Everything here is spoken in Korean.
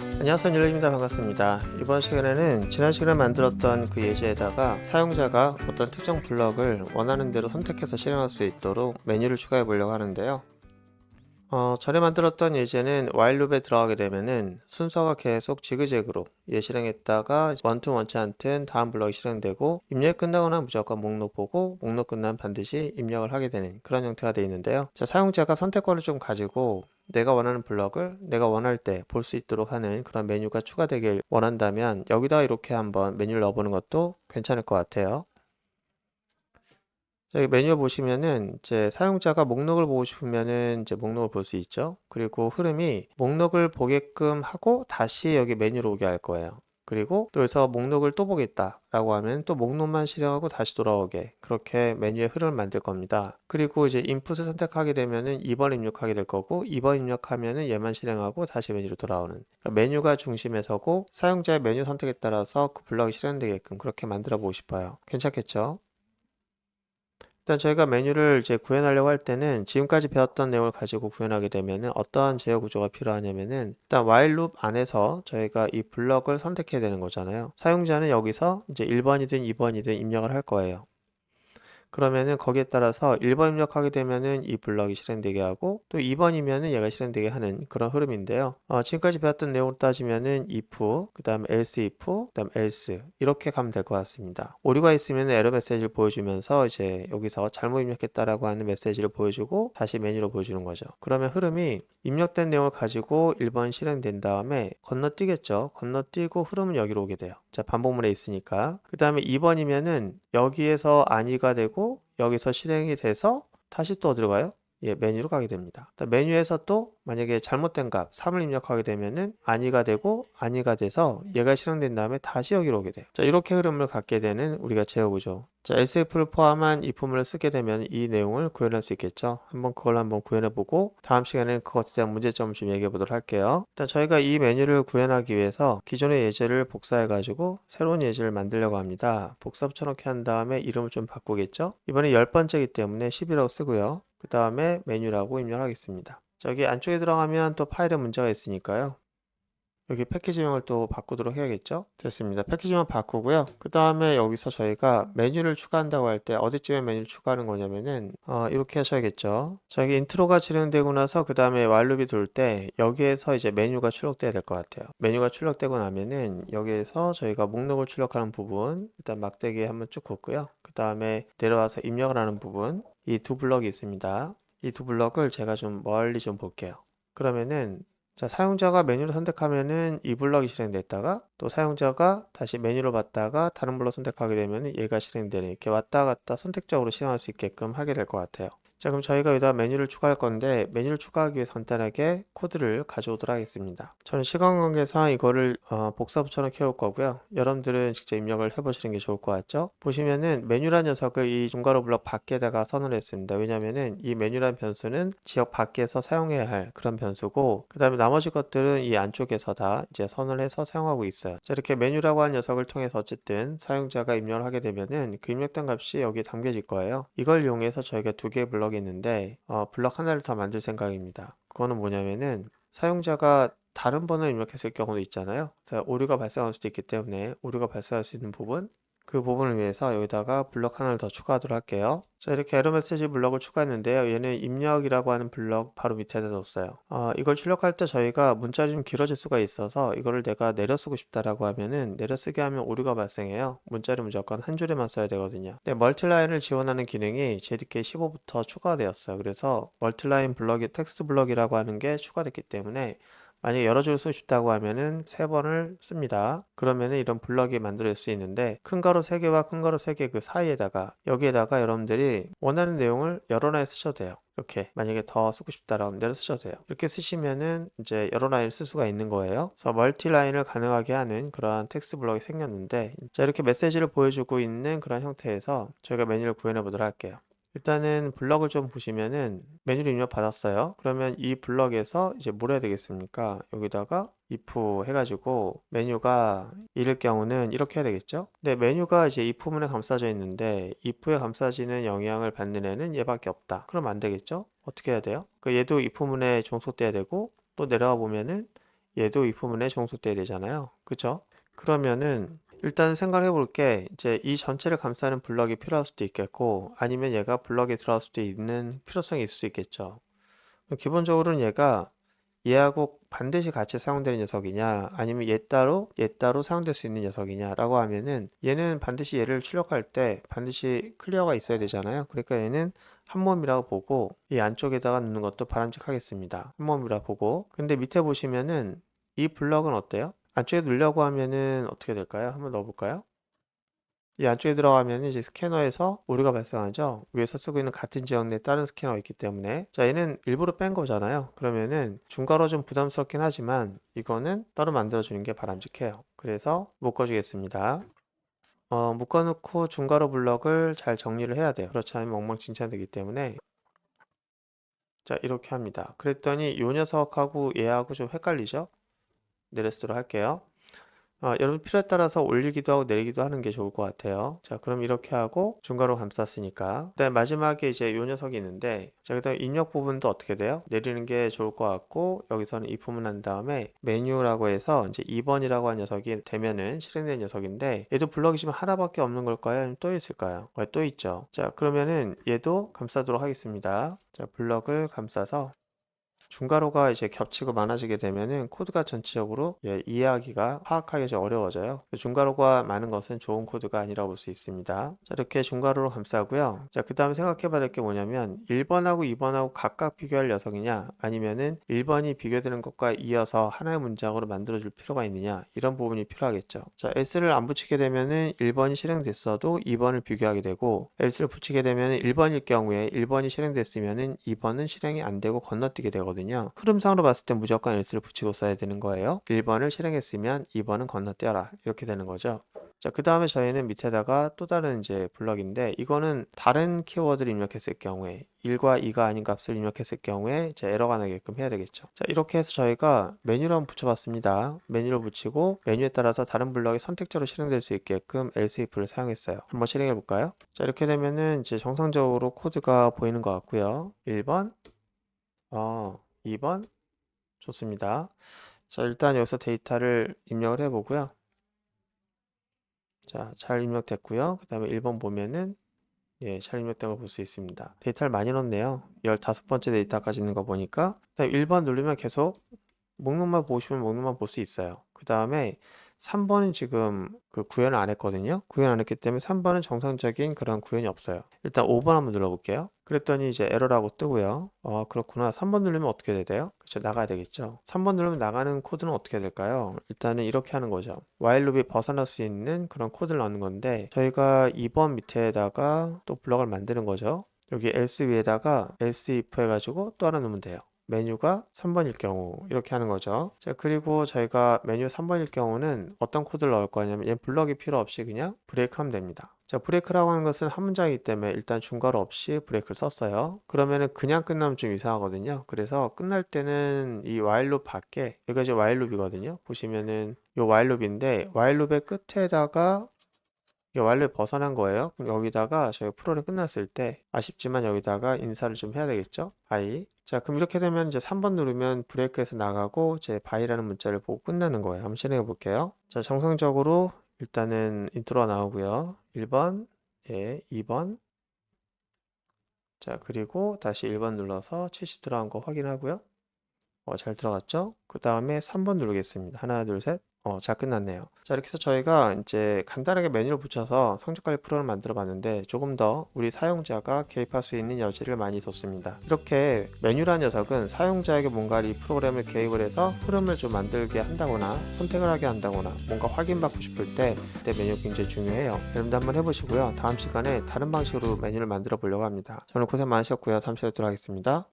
안녕하세요 율리입니다. 반갑습니다. 이번 시간에는 지난 시간에 만들었던 그 예제에다가 사용자가 어떤 특정 블럭을 원하는 대로 선택해서 실행할 수 있도록 메뉴를 추가해 보려고 하는데요 어, 전에 만들었던 예제는 while 룹에 들어가게 되면은 순서가 계속 지그재그로 얘 실행했다가 원투 원치 않든 다음 블럭이 실행되고 입력이 끝나거나 무조건 목록 보고 목록 끝나면 반드시 입력을 하게 되는 그런 형태가 되어 있는데요 자 사용자가 선택권을 좀 가지고 내가 원하는 블럭을 내가 원할 때 볼 수 있도록 하는 그런 메뉴가 추가되길 원한다면 여기다 이렇게 한번 메뉴를 넣어보는 것도 괜찮을 것 같아요. 여기 메뉴 보시면은 이제 사용자가 목록을 보고 싶으면은 이제 목록을 볼 수 있죠. 그리고 흐름이 목록을 보게끔 하고 다시 여기 메뉴로 오게 할 거예요. 그리고 또 여기서 목록을 또 보겠다 라고 하면 또 목록만 실행하고 다시 돌아오게 그렇게 메뉴의 흐름을 만들 겁니다 그리고 이제 인풋을 선택하게 되면은 2번 입력하게 될 거고 2번 입력하면은 얘만 실행하고 다시 메뉴로 돌아오는 그러니까 메뉴가 중심에 서고 사용자의 메뉴 선택에 따라서 그 블럭이 실행되게끔 그렇게 만들어 보고 싶어요 괜찮겠죠? 일단 저희가 메뉴를 이제 구현하려고 할 때는 지금까지 배웠던 내용을 가지고 구현하게 되면은 어떠한 제어 구조가 필요하냐면은 일단 while 룹 안에서 저희가 이 블럭을 선택해야 되는 거잖아요. 사용자는 여기서 이제 1번이든 2번이든 입력을 할 거예요. 그러면은 거기에 따라서 1 번 입력하게 되면은 이 블럭이 실행되게 하고 또 2 번이면은 얘가 실행되게 하는 그런 흐름인데요. 어, 지금까지 배웠던 내용을 따지면은 if, 그 다음 else if, 그 다음 else 이렇게 가면 될 것 같습니다. 오류가 있으면 에러 메시지를 보여주면서 이제 여기서 잘못 입력했다라고 하는 메시지를 보여주고 다시 메뉴로 보여주는 거죠. 그러면 흐름이 입력된 내용을 가지고 1번 실행된 다음에 건너뛰겠죠. 건너뛰고 흐름은 여기로 오게 돼요. 자, 반복문에 있으니까. 그 다음에 2번이면은 여기에서 아니가 되고 여기서 실행이 돼서 다시 또 어디로 가요? 예, 메뉴로 가게 됩니다. 메뉴에서 또 만약에 잘못된 값 3을 입력하게 되면은 아니가 되고 아니가 돼서 얘가 실행된 다음에 다시 여기로 오게 돼요. 자, 이렇게 흐름을 갖게 되는 우리가 제어구조. 자, SF를 포함한 이 품을 쓰게 되면 이 내용을 구현할 수 있겠죠. 한번 그걸 한번 구현해 보고 다음 시간에는 그것에 대한 문제점을 좀 얘기해 보도록 할게요. 일단 저희가 이 메뉴를 구현하기 위해서 기존의 예제를 복사해 가지고 새로운 예제를 만들려고 합니다. 복사 붙여넣기 한 다음에 이름을 좀 바꾸겠죠. 이번에 열 번째이기 때문에 10이라고 쓰고요. 그 다음에 메뉴라고 입력하겠습니다. 저기 안쪽에 들어가면 또 파일에 문제가 있으니까요. 여기 패키지명을 또 바꾸도록 해야겠죠? 됐습니다. 패키지명 바꾸고요. 그 다음에 여기서 저희가 메뉴를 추가한다고 할 때 어디쯤에 메뉴를 추가하는 거냐면은 어, 이렇게 하셔야겠죠. 저기 인트로가 진행되고 나서 그 다음에 왈룹이 돌 때 여기에서 이제 메뉴가 출력돼야 될 것 같아요. 메뉴가 출력되고 나면은 여기에서 저희가 목록을 출력하는 부분 일단 막대기에 한번 쭉 긋고요. 그 다음에 내려와서 입력을 하는 부분 이 두 블럭이 있습니다. 이 두 블럭을 제가 좀 멀리 좀 볼게요. 그러면은 자, 사용자가 메뉴를 선택하면은 이 블럭이 실행됐다가 또 사용자가 다시 메뉴를 봤다가 다른 블럭 선택하게 되면 얘가 실행되는 이렇게 왔다 갔다 선택적으로 실행할 수 있게끔 하게 될 것 같아요. 자 그럼 저희가 여기다 메뉴를 추가할 건데 메뉴를 추가하기 위해서 간단하게 코드를 가져오도록 하겠습니다. 저는 시간 관계상 이거를 어, 복사 붙여넣기 해올 거고요. 여러분들은 직접 입력을 해보시는 게 좋을 것 같죠? 보시면은 메뉴란 녀석을 이 중괄호 블럭 밖에다가 선을 했습니다. 왜냐면은 이 메뉴란 변수는 지역 밖에서 사용해야 할 그런 변수고 그 다음에 나머지 것들은 이 안쪽에서 다 이제 선을 해서 사용하고 있어요. 자 이렇게 메뉴라고 하는 녀석을 통해서 어쨌든 사용자가 입력을 하게 되면은 그 입력된 값이 여기에 담겨질 거예요. 이걸 이용해서 저희가 두 개의 블럭 블럭이 있는데 어, 블럭 하나를 더 만들 생각입니다. 그거는 뭐냐면은 사용자가 다른 번호를 입력했을 경우도 있잖아요. 오류가 발생할 수도 있기 때문에 오류가 발생할 수 있는 부분 그 부분을 위해서 여기다가 블럭 하나를 더 추가하도록 할게요. 자 이렇게 에러 메시지 블럭을 추가했는데요. 얘는 입력이라고 하는 블럭 바로 밑에다 뒀어요. 어, 이걸 출력할 때 저희가 문자리 좀 길어질 수가 있어서 이거를 내가 내려 쓰고 싶다라고 하면은 내려 쓰게 하면 오류가 발생해요. 문자리 무조건 한 줄에만 써야 되거든요. 네, 멀티라인을 지원하는 기능이 JDK 15부터 추가가 되었어요. 그래서 멀티라인 블럭이 텍스트 블럭이라고 하는 게 추가됐기 때문에 만약에 여러 줄 쓰고 싶다고 하면은 세 번을 씁니다. 그러면은 이런 블럭이 만들어질 수 있는데 큰 가로 세 개와 큰 가로 세개그 사이에다가 여기에다가 여러분들이 원하는 내용을 여러 라인 쓰셔도 돼요. 이렇게 만약에 더 쓰고 싶다라고 내려 쓰셔도 돼요. 이렇게 쓰시면은 이제 여러 라인을 쓸 수가 있는 거예요. 그래서 멀티 라인을 가능하게 하는 그러한 텍스트 블럭이 생겼는데 자 이렇게 메시지를 보여주고 있는 그런 형태에서 저희가 메뉴를 구현해 보도록 할게요. 일단은 블럭을 좀 보시면은 메뉴를 입력 받았어요. 그러면 이 블럭에서 이제 뭘 해야 되겠습니까? 여기다가 if 해가지고 메뉴가 이럴 경우는 이렇게 해야 되겠죠? 근데 메뉴가 이제 if 문에 감싸져 있는데 if에 감싸지는 영향을 받는 애는 얘밖에 없다. 그럼 안 되겠죠? 어떻게 해야 돼요? 그 얘도 if 문에 종속돼야 되고 또 내려가 보면은 얘도 이 부분에 종속돼야 되잖아요. 그죠? 그러면은 일단 생각해 볼 게 이제 이 전체를 감싸는 블럭이 필요할 수도 있겠고 아니면 얘가 블럭에 들어갈 수도 있는 필요성이 있을 수 있겠죠. 기본적으로는 얘가 얘하고 반드시 같이 사용되는 녀석이냐 아니면 얘 따로 얘 따로 사용될 수 있는 녀석이냐라고 하면은 얘는 반드시 얘를 출력할 때 반드시 클리어가 있어야 되잖아요. 그러니까 얘는 한 몸이라고 보고 이 안쪽에다가 넣는 것도 바람직하겠습니다. 한 몸이라 보고 근데 밑에 보시면은 이 블럭은 어때요? 안쪽에 넣으려고 하면은 어떻게 될까요? 한번 넣어볼까요? 이 안쪽에 들어가면 이제 스캐너에서 오류가 발생하죠. 위에서 쓰고 있는 같은 지역 내 다른 스캐너가 있기 때문에 자 얘는 일부러 뺀 거잖아요. 그러면은 중괄호 좀 부담스럽긴 하지만 이거는 따로 만들어주는 게 바람직해요. 그래서 묶어주겠습니다. 어, 묶어놓고 중괄호 블럭을 잘 정리를 해야 돼요. 그렇지 않으면 엉망진창되기 때문에 자 이렇게 합니다. 그랬더니 요 녀석하고 얘하고 좀 헷갈리죠? 내려쓰도록 할게요. 아, 여러분 필요에 따라서 올리기도 하고 내리기도 하는 게 좋을 것 같아요. 자, 그럼 이렇게 하고 중괄호 감쌌으니까. 그다음 마지막에 이제 요 녀석이 있는데, 자, 그다음 입력 부분도 어떻게 돼요? 내리는 게 좋을 것 같고, 여기서는 입품을 한 다음에 메뉴라고 해서 이제 2번이라고 한 녀석이 되면은 실행된 녀석인데, 얘도 블럭이 지금 하나밖에 없는 걸까요? 아니면 또 있을까요? 어, 또 있죠. 자, 그러면은 얘도 감싸도록 하겠습니다. 자, 블럭을 감싸서 중괄호가 이제 겹치고 많아지게 되면은 코드가 전체적으로 예, 이해하기가 파악하기 좀 어려워져요. 중괄호가 많은 것은 좋은 코드가 아니라고 볼 수 있습니다. 자, 이렇게 중괄호로 감싸고요. 자, 그 다음에 생각해 봐야 될 게 뭐냐면 1번하고 2번하고 각각 비교할 녀석이냐 아니면은 1번이 비교되는 것과 이어서 하나의 문장으로 만들어 줄 필요가 있느냐 이런 부분이 필요하겠죠. 자, s를 안 붙이게 되면은 1번이 실행됐어도 2번을 비교하게 되고 s를 붙이게 되면은 1번일 경우에 1번이 실행됐으면은 2번은 실행이 안 되고 건너뛰게 되거든요. 거거든요. 흐름상으로 봤을 때 무조건 else를 붙이고 써야 되는 거예요. 1번을 실행했으면 2번은 건너뛰어라. 이렇게 되는 거죠. 자, 그 다음에 저희는 밑에다가 또 다른 이제 블럭인데 이거는 다른 키워드를 입력했을 경우에 1과 2가 아닌 값을 입력했을 경우에 이제 에러가 나게끔 해야 되겠죠. 자, 이렇게 해서 저희가 메뉴를 한번 붙여봤습니다. 메뉴를 붙이고 메뉴에 따라서 다른 블럭이 선택적으로 실행될 수 있게끔 else if를 사용했어요. 한번 실행해 볼까요? 자, 이렇게 되면은 이제 정상적으로 코드가 보이는 것 같고요. 1번, 어, 2번 좋습니다. 자, 일단 여기서 데이터를 입력을 해 보고요. 자, 잘 입력됐고요. 그 다음에 1번 보면은 예, 잘 입력된 걸 볼 수 있습니다. 데이터를 많이 넣었네요. 15번째 데이터까지 있는 거 보니까 그다음에 1번 누르면 계속 목록만 보시면 목록만 볼 수 있어요. 그 다음에 3 번은 지금 그 구현을 안 했거든요. 구현 안 했기 때문에 3 번은 정상적인 그런 구현이 없어요. 일단 5 번 한번 눌러볼게요. 그랬더니 이제 에러라고 뜨고요. 어, 그렇구나. 3번 누르면 어떻게 돼요? 그쵸, 나가야 되겠죠. 3번 누르면 나가는 코드는 어떻게 될까요? 일단은 이렇게 하는 거죠. while 룹이 벗어날 수 있는 그런 코드를 넣는 건데 저희가 2번 밑에다가 또 블럭을 만드는 거죠. 여기 else 위에다가 else if 해가지고 또 하나 넣으면 돼요. 메뉴가 3번일 경우 이렇게 하는 거죠. 자, 그리고 저희가 메뉴 3번일 경우는 어떤 코드를 넣을 거냐면 얘 블럭이 필요 없이 그냥 브레이크 하면 됩니다. 자, 브레이크라고 하는 것은 한 문장이기 때문에 일단 중괄호 없이 브레이크를 썼어요. 그러면은 그냥 끝나면 좀 이상하거든요. 그래서 끝날 때는 이 while 룹 밖에 여기가 이제 while 룹이거든요. 보시면은 이 while 룹인데 while 룹의 끝에다가 이게 완료 벗어난 거예요. 그럼 여기다가 저희 프로그램 끝났을 때 아쉽지만 여기다가 인사를 좀 해야 되겠죠? 바이. 자, 그럼 이렇게 되면 이제 3번 누르면 브레이크에서 나가고 제 바이라는 문자를 보고 끝나는 거예요. 한번 실행해 볼게요. 자, 정상적으로 일단은 인트로가 나오고요. 1번, 예, 2번. 자, 그리고 다시 1번 눌러서 70 들어간 거 확인하고요. 어, 잘 들어갔죠? 그 다음에 3번 누르겠습니다. 하나, 둘, 셋. 어, 잘 끝났네요. 자, 이렇게 해서 저희가 이제 간단하게 메뉴를 붙여서 성적관리 프로그램을 만들어 봤는데 조금 더 우리 사용자가 개입할 수 있는 여지를 많이 뒀습니다. 이렇게 메뉴란 녀석은 사용자에게 뭔가 이 프로그램을 개입을 해서 흐름을 좀 만들게 한다거나 선택을 하게 한다거나 뭔가 확인받고 싶을 때 그때 메뉴 굉장히 중요해요. 여러분도 한번 해보시고요. 다음 시간에 다른 방식으로 메뉴를 만들어 보려고 합니다. 저는 고생 많으셨고요. 다음 시간에 뵙도록 하겠습니다.